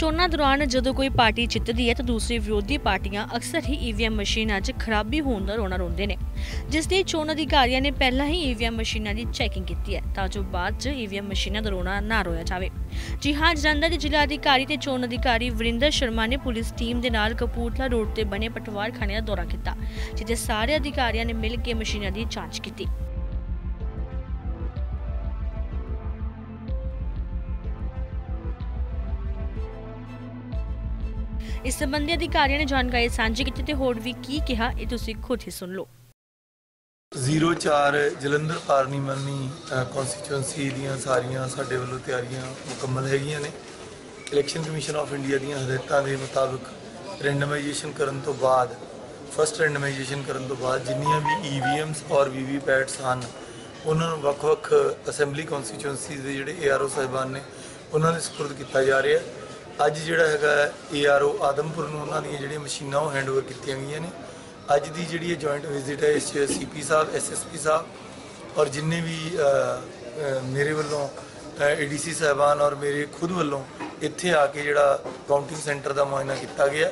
ਚੋਣਾਂ ਦੌਰਾਨ ਜਦੋਂ ਕੋਈ ਪਾਰਟੀ ਜਿੱਤਦੀ ਹੈ ਤਾਂ ਦੂਸਰੀ ਵਿਰੋਧੀ ਪਾਰਟੀਆਂ ਅਕਸਰ ਹੀ ਈਵੀਐਮ ਮਸ਼ੀਨਾਂ 'ਚ ਖਰਾਬੀ ਹੋਣ ਦਾ ਰੋਣਾ ਰੋਂਦੇ ਨੇ। ਜਿਸ ਲਈ ਚੋਣ ਅਧਿਕਾਰੀਆਂ ਨੇ ਪਹਿਲਾਂ ਹੀ ਈਵੀਐਮ ਮਸ਼ੀਨਾਂ ਦੀ ਚੈਕਿੰਗ ਕੀਤੀ ਹੈ ਤਾਂ ਜੋ ਬਾਅਦ 'ਚ ਈਵੀਐਮ ਮਸ਼ੀਨਾਂ ਦਾ ਰੋਣਾ ਨਾ ਰੋਇਆ ਜਾਵੇ। ਜੀ ਹਾਂ, ਜਲੰਧਰ ਦੇ ਜ਼ਿਲ੍ਹਾ ਅਧਿਕਾਰੀ ਤੇ ਚੋਣ ਅਧਿਕਾਰੀ ਵਰਿੰਦਰ ਸ਼ਰਮਾ ਨੇ ਪੁਲਿਸ ਟੀਮ ਦੇ ਨਾਲ ਕਪੂਰਥਲਾ ਰੋਡ ਤੇ ਬਣੇ ਪਟਵਾਰ ਖਾਣੇ ਦਾ ਦੌਰਾ ਕੀਤਾ, ਜਿੱਥੇ ਸਾਰੇ ਅਧਿਕਾਰੀਆਂ ਨੇ ਮਿਲ ਕੇ ਮਸ਼ੀਨਾਂ ਦੀ ਜਾਂਚ ਕੀਤੀ। ਇਸ ਸੰਬੰਧੀ ਅਧਿਕਾਰੀਆਂ ਨੇ ਜਾਣਕਾਰੀ ਸਾਂਝੀ ਕੀਤੀ ਤੇ ਹੋਰ ਵੀ ਕੀ ਕਿਹਾ, ਇਹ ਤੁਸੀਂ ਖੁਦ ਹੀ ਸੁਣ ਲਓ। 04 ਜਲੰਧਰ ਪਾਰਲੀਮਨੀ ਕਨਸਟੀਚੁਐਂਸੀ ਦੀਆਂ ਸਾਰੀਆਂ ਸਾਡੇ ਵੱਲੋਂ ਤਿਆਰੀਆਂ ਮੁਕੰਮਲ ਹੈਗੀਆਂ ਨੇ। ਇਲੈਕਸ਼ਨ ਕਮਿਸ਼ਨ ਆਫ ਇੰਡੀਆ ਦੀਆਂ ਹਦਾਇਤਾਂ ਦੇ ਮੁਤਾਬਕ ਰੈਂਡਮਾਈਜੇਸ਼ਨ ਕਰਨ ਤੋਂ ਬਾਅਦ ਫਸਟ ਰੈਂਡਮਾਈਜੇਸ਼ਨ ਕਰਨ ਤੋਂ ਬਾਅਦ ਜਿੰਨੀਆਂ ਵੀ ਈਵੀਐਮਸ ਔਰ ਵੀਵੀਪੈਟਸ ਹਨ, ਉਹਨਾਂ ਨੂੰ ਵੱਖ-ਵੱਖ ਅਸੈਂਬਲੀ ਕਨਸਟੀਚੁਐਂਸੀਜ਼ ਦੇ ਜਿਹੜੇ ਏਆਰਓ ਸਾਹਿਬਾਨ ਨੇ, ਉਹਨਾਂ ਦੇ ਸਪੁਰਦ ਕੀਤਾ ਜਾ ਰਿਹਾ। ਅੱਜ ਜਿਹੜਾ ਹੈਗਾ ਏਆਰਓ ਆਦਮਪੁਰ ਨੂੰ ਉਹਨਾਂ ਦੀਆਂ ਜਿਹੜੀਆਂ ਮਸ਼ੀਨਾਂ ਉਹ ਹੈਂਡਓਵਰ ਕੀਤੀਆਂ ਗਈਆਂ ਨੇ। ਅੱਜ ਦੀ ਜਿਹੜੀ ਇਹ ਜੁਆਇੰਟ ਵਿਜ਼ਿਟ ਹੈ ਇਸ 'ਚ ਸੀਪੀ ਸਾਹਿਬ ਐਸਐਸਪੀ ਸਾਹਿਬ ਔਰ ਜਿੰਨੇ ਵੀ ਅ, ਅ, ਮੇਰੇ ਵੱਲੋਂ ਏਡੀਸੀ ਸਾਹਿਬਾਨ ਔਰ ਮੇਰੇ ਖੁਦ ਵੱਲੋਂ ਇੱਥੇ ਆ ਕੇ ਜਿਹੜਾ ਕਾਊਂਟਿੰਗ ਸੈਂਟਰ ਦਾ ਮੁਆਇਨਾ ਕੀਤਾ ਗਿਆ।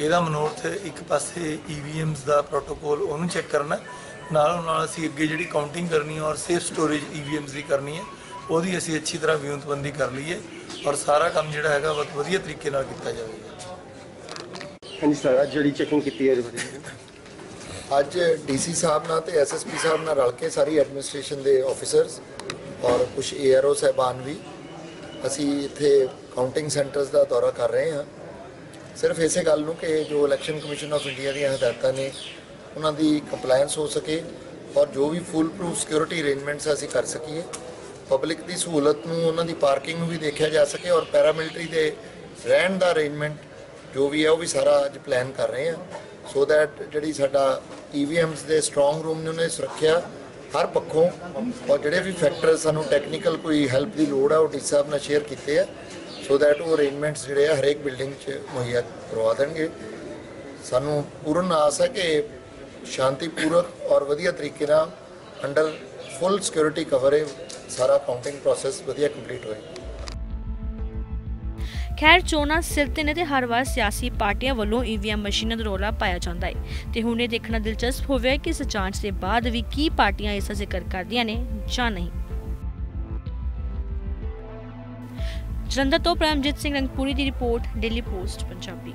ਇਹਦਾ ਮਨੋਰਥ ਇੱਕ ਪਾਸੇ ਈਵੀਐਮਸ ਦਾ ਪ੍ਰੋਟੋਕੋਲ ਉਹਨੂੰ ਚੈੱਕ ਕਰਨਾ ਨਾਲੋਂ ਨਾਲ ਅਸੀਂ ਅੱਗੇ ਜਿਹੜੀ ਕਾਊਂਟਿੰਗ ਕਰਨੀ ਹੈ ਔਰ ਸੇਫ ਸਟੋਰੇਜ ਈਵੀਐਮਸ ਦੀ ਕਰਨੀ ਹੈ ਉਹਦੀ ਅਸੀਂ ਅੱਛੀ ਤਰ੍ਹਾਂ ਵਿਉਂਤਬੰਦੀ ਕਰ ਲਈਏ। ਔਰ ਸਾਰਾ ਕੰਮ ਜਿਹੜਾ ਹੈਗਾ ਬਹੁਤ ਵਧੀਆ ਤਰੀਕੇ ਨਾਲ ਕੀਤਾ ਜਾਵੇਗਾ। ਹਾਂਜੀ ਸਰ ਅੱਜ ਜਿਹੜੀ ਚੈਕਿੰਗ ਕੀਤੀ ਹੈ ਅੱਜ ਡੀਸੀ ਸਾਹਿਬ ਨਾਲ ਤੇ ਐਸਐਸਪੀ ਸਾਹਿਬ ਨਾਲ ਰਲ ਕੇ ਸਾਰੀ ਐਡਮਿਨਿਸਟ੍ਰੇਸ਼ਨ ਦੇ ਆਫੀਸਰਸ ਔਰ ਕੁਝ ਏਆਰਓ ਸਹਿਬਾਨ ਵੀ ਅਸੀਂ ਇੱਥੇ ਕਾਊਂਟਿੰਗ ਸੈਂਟਰਸ ਦਾ ਦੌਰਾ ਕਰ ਰਹੇ ਹਾਂ। ਸਿਰਫ ਇਸੇ ਗੱਲ ਨੂੰ ਕਿ ਜੋ ਇਲੈਕਸ਼ਨ ਕਮਿਸ਼ਨ ਆਫ ਇੰਡੀਆ ਦੀਆਂ ਹਦਾਇਤਾਂ ਨੇ ਉਹਨਾਂ ਦੀ ਕੰਪਲਾਈਂਸ ਹੋ ਸਕੇ ਔਰ ਜੋ ਵੀ ਫੁੱਲ ਪ੍ਰੂਫ ਸਿਕਿਉਰਿਟੀ ਅਰੇਂਜਮੈਂਟਸ ਅਸੀਂ ਕਰ ਸਕੀਏ। ਪਬਲਿਕ ਦੀ ਸਹੂਲਤ ਨੂੰ, ਉਹਨਾਂ ਦੀ ਪਾਰਕਿੰਗ ਨੂੰ ਵੀ ਦੇਖਿਆ ਜਾ ਸਕੇ ਔਰ ਪੈਰਾਮਿਲਟਰੀ ਦੇ ਰਹਿਣ ਦਾ ਅਰੇਂਜਮੈਂਟ ਜੋ ਵੀ ਹੈ, ਉਹ ਵੀ ਸਾਰਾ ਅੱਜ ਪਲਾਨ ਕਰ ਰਹੇ ਹਾਂ। ਸੋ ਦੈਟ ਜਿਹੜੀ ਸਾਡਾ ਈਵੀਐਮਸ ਦੇ ਸਟਰੋਂਗ ਰੂਮ ਨੇ, ਉਹਨੇ ਸੁਰੱਖਿਆ ਹਰ ਪੱਖੋਂ ਔਰ ਜਿਹੜੇ ਵੀ ਫੈਕਟਰ ਸਾਨੂੰ ਟੈਕਨੀਕਲ ਕੋਈ ਹੈਲਪ ਦੀ ਲੋੜ ਆ, ਉਹ ਡੀ ਸਾਹਿਬ ਨਾਲ ਸ਼ੇਅਰ ਕੀਤੇ ਆ। ਸੋ ਦੈਟ ਉਹ ਅਰੇਂਜਮੈਂਟਸ ਜਿਹੜੇ ਆ, ਹਰੇਕ ਬਿਲਡਿੰਗ 'ਚ ਮੁਹੱਈਆ ਕਰਵਾ ਦੇਣਗੇ। ਸਾਨੂੰ ਪੂਰਨ ਆਸ ਹੈ ਕਿ ਸ਼ਾਂਤੀਪੂਰਕ ਔਰ ਵਧੀਆ ਤਰੀਕੇ ਨਾਲ ਅੰਡਰ ਫੁੱਲ ਸਿਕਿਉਰਿਟੀ ਕਵਰ ਸਾਰਾ ਕਾਊਂਟਿੰਗ ਪ੍ਰੋਸੈਸ ਵਧੀਆ ਕੰਪਲੀਟ ਹੋਏਗਾ ਖੈਰ, ਚੋਣਾਂ ਸਿਰ ਤੇ ਨੇ ਤੇ ਹਰ ਵਾਰ ਸਿਆਸੀ ਪਾਰਟੀਆਂ ਵੱਲੋਂ ਈਵੀਐਮ ਮਸ਼ੀਨਾਂ ਦਾ ਰੌਲਾ ਪਾਇਆ ਜਾਂਦਾ ਹੈ। ਤੇ ਹੁਣ ਇਹ ਦੇਖਣਾ ਦਿਲਚਸਪ ਹੋਵੇਗਾ ਕਿ ਇਸ ਜਾਂਚ ਦੇ ਬਾਅਦ ਵੀ ਕੀ ਪਾਰਟੀਆਂ ਇਸ ਦਾ ਜ਼ਿਕਰ ਕਰਦੀਆਂ ਨੇ ਜਾਂ ਨਹੀਂ। ਜਲੰਧਰ ਤੋਂ ਪ੍ਰਮਜੀਤ ਸਿੰਘ ਰੰਗਪੂਰੀ ਦੀ ਰਿਪੋਰਟ, ਡੇਲੀ ਪੋਸਟ, ਪੰਜਾਬੀ।